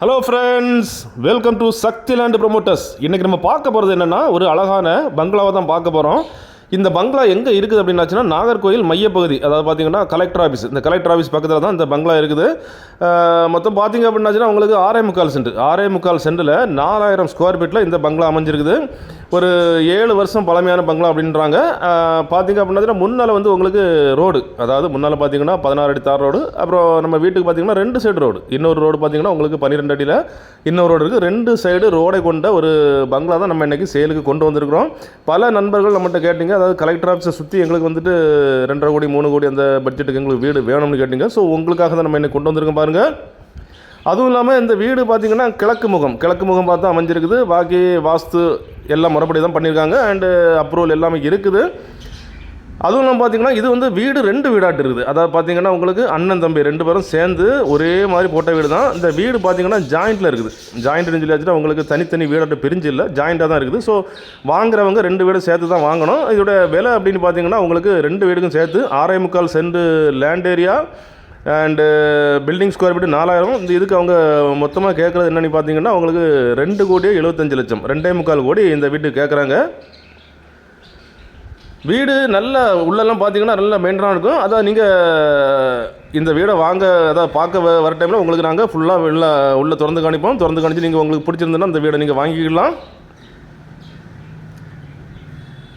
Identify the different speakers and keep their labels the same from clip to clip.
Speaker 1: Hello friends welcome to Sakthi land promoters இன்றைக்கி நம்ம பார்க்க போகிறது என்னென்னா ஒரு அழகான பங்களாவை தான் பார்க்க போகிறோம் இந்த பங்களா எங்கே இருக்குது அப்படின்னாச்சுன்னா நாகர்கோயில் மையப்பகுதி அதாவது பார்த்தீங்கன்னா கலெக்டர் ஆஃபீஸ் இந்த கலெக்டர் ஆஃபீஸ் பக்கத்தில் தான் இந்த பங்களா இருக்குது. மொத்தம் பார்த்தீங்க அப்படின்னாச்சுன்னா உங்களுக்கு ஆறே முக்கால் சென்ட். ஆறே முக்கால் சென்ட்டில் நாலாயிரம் ஸ்கொயர் ஃபீட்டில் இந்த பங்களா அமைஞ்சிருக்குது. ஒரு ஏழு வருஷம் பழமையான பங்களா அப்படின்றாங்க. பார்த்தீங்க அப்படின்னா முன்னால் வந்து உங்களுக்கு ரோடு அதாவது முன்னால் பார்த்தீங்கன்னா பதினாறு அடி தார் ரோடு அப்புறம் நம்ம வீட்டுக்கு பார்த்தீங்கன்னா ரெண்டு சைடு ரோடு இன்னொரு ரோடு பார்த்தீங்கன்னா உங்களுக்கு பன்னிரெண்டு அடியில் இன்னொரு ரோடு இருக்குது ரெண்டு சைடு ரோடை கொண்ட ஒரு பங்களா தான் நம்ம இன்றைக்கி சேலுக்கு கொண்டு வந்திருக்கிறோம். பல நண்பர்கள் நம்மகிட்ட கேட்டிங்க அதாவது கலெக்டர் ஆஃபீஸை சுற்றி எங்களுக்கு வந்துட்டு ரெண்டரை கோடி மூணு கோடி அந்த பட்ஜெட்டுக்கு எங்களுக்கு வீடு வேணும்னு கேட்டிங்க. ஸோ உங்களுக்காக தான் நம்ம இன்னைக்கு கொண்டு வந்திருக்கோம் பாருங்கள் அதுவும் இல்லாமல் இந்த வீடு பார்த்தீங்கன்னா கிழக்கு முகம் கிழக்கு முகம் பார்த்து அமைஞ்சிருக்குது. பாக்கி வாஸ்து எல்லாம் முறைப்படி தான் பண்ணியிருக்காங்க அண்டு அப்ரூவல் எல்லாமே இருக்குது. அதுவும் இல்லாமல் பார்த்தீங்கன்னா இது வந்து வீடு ரெண்டு வீடாட்டு இருக்குது. அதாவது பார்த்தீங்கன்னா உங்களுக்கு அண்ணன் தம்பி ரெண்டு பேரும் சேர்ந்து ஒரே மாதிரி போட்ட வீடு தான். இந்த வீடு பார்த்தீங்கன்னா ஜாயிண்ட்டில் இருக்குது. ஜாயிண்ட்னு சொல்லி உங்களுக்கு தனித்தனி வீடாட்டு பிரிஞ்சு இல்லை. ஜாயிண்ட்டாக தான் இருக்குது. ஸோ வாங்குறவங்க ரெண்டு வீடும் சேர்த்து தான் வாங்கணும். இதோட விலை அப்படின்னு பார்த்தீங்கன்னா உங்களுக்கு ரெண்டு வீடுக்கும் சேர்த்து ஆறே முக்கால் cent land area and building square feet நாலாயிரம். இந்த இதுக்கு அவங்க மொத்தமாக கேட்குறது என்னென்னு பார்த்தீங்கன்னா அவங்களுக்கு ரெண்டு கோடியே எழுபத்தஞ்சு லட்சம். ரெண்டே முக்கால் கோடி இந்த வீட்டுக்கு கேட்குறாங்க வீடு நல்ல உள்ளெல்லாம் பார்த்தீங்கன்னா நல்ல மெயின்டனாக இருக்கும். அதான் நீங்கள் இந்த வீடை வாங்க அதாவது பார்க்க வ- வர டைமில் உங்களுக்கு நாங்கள் ஃபுல்லாக வெளில உள்ளே திறந்து காணிப்போம் திறந்து காணிச்சு நீங்கள் உங்களுக்கு பிடிச்சிருந்ததுன்னா அந்த வீடை நீங்கள் வாங்கிக்கலாம்.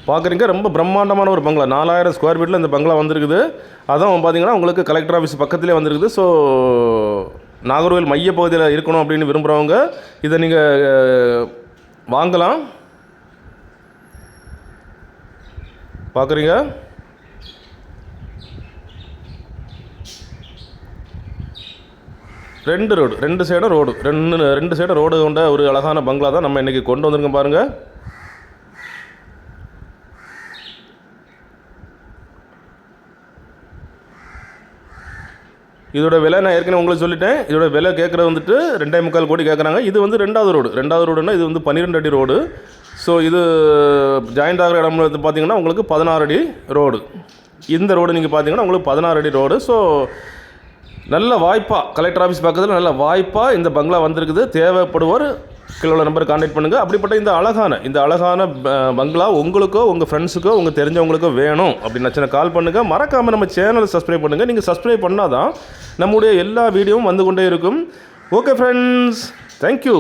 Speaker 1: பார்க்குறீங்க. ரொம்ப பிரம்மாண்டமான ஒரு பங்களா. நாலாயிரம் ஸ்கொயர் ஃபீட்டில் இந்த பங்களா வந்திருக்குது. அதான் பார்த்தீங்கன்னா உங்களுக்கு கலெக்டர் ஆஃபீஸ் பக்கத்துலேயே வந்திருக்குது. ஸோ நாகர்கோவில் மையப்பகுதியில் இருக்கணும் அப்படின்னு விரும்புகிறவங்க இதை நீங்கள் வாங்கலாம். பார்க்குறீங்க? ரெண்டு ரோடு ரெண்டு சைடும் ரோடு ரெண்டு ரெண்டு சைடும் ரோடு கொண்ட ஒரு அழகான பங்களா தான் நம்ம இன்றைக்கி கொண்டு வந்திருக்கோம் பாருங்கள் இதோட விலை நான் ஏற்கனவே உங்களுக்கு சொல்லிட்டேன். இதோட விலை கேட்குறது வந்துட்டு ரெண்டே முக்கால் கோடி கேட்குறாங்க. இது வந்து ரெண்டாவது ரோடு. ரெண்டாவது ரோடுனா இது வந்து பன்னிரெண்டு அடி ரோடு. ஸோ இது ஜாயிண்ட் ஆகிற இடம் வந்து பார்த்தீங்கன்னா உங்களுக்கு பதினாறு அடி ரோடு. இந்த ரோடு நீங்கள் பார்த்தீங்கன்னா உங்களுக்கு பதினாறு அடி ரோடு. ஸோ நல்ல வாய்ப்பாக கலெக்டர் ஆஃபீஸ் பக்கத்தில் நல்ல வாய்ப்பாக இந்த பங்களா வந்திருக்குது. தேவைப்படுவோர் கிலோல நம்பர் காண்டாக்ட் பண்ணுங்கள் அப்படிப்பட்ட இந்த அழகான இந்த அழகான ப- பங்களா உங்களுக்கோ உங்கள் ஃப்ரெண்ட்ஸுக்கோ உங்கள் தெரிஞ்சவங்களுக்கோ வேணும் அப்படின்னு கால் பண்ணுங்கள் மறக்காமல் நம்ம சேனலை சப்ஸ்கிரைப் பண்ணுங்கள் நீங்கள் சப்ஸ்கிரைப் பண்ணால் தான் நம்முடைய எல்லா வீடியோவும் வந்து கொண்டே இருக்கும். Okay friends thank you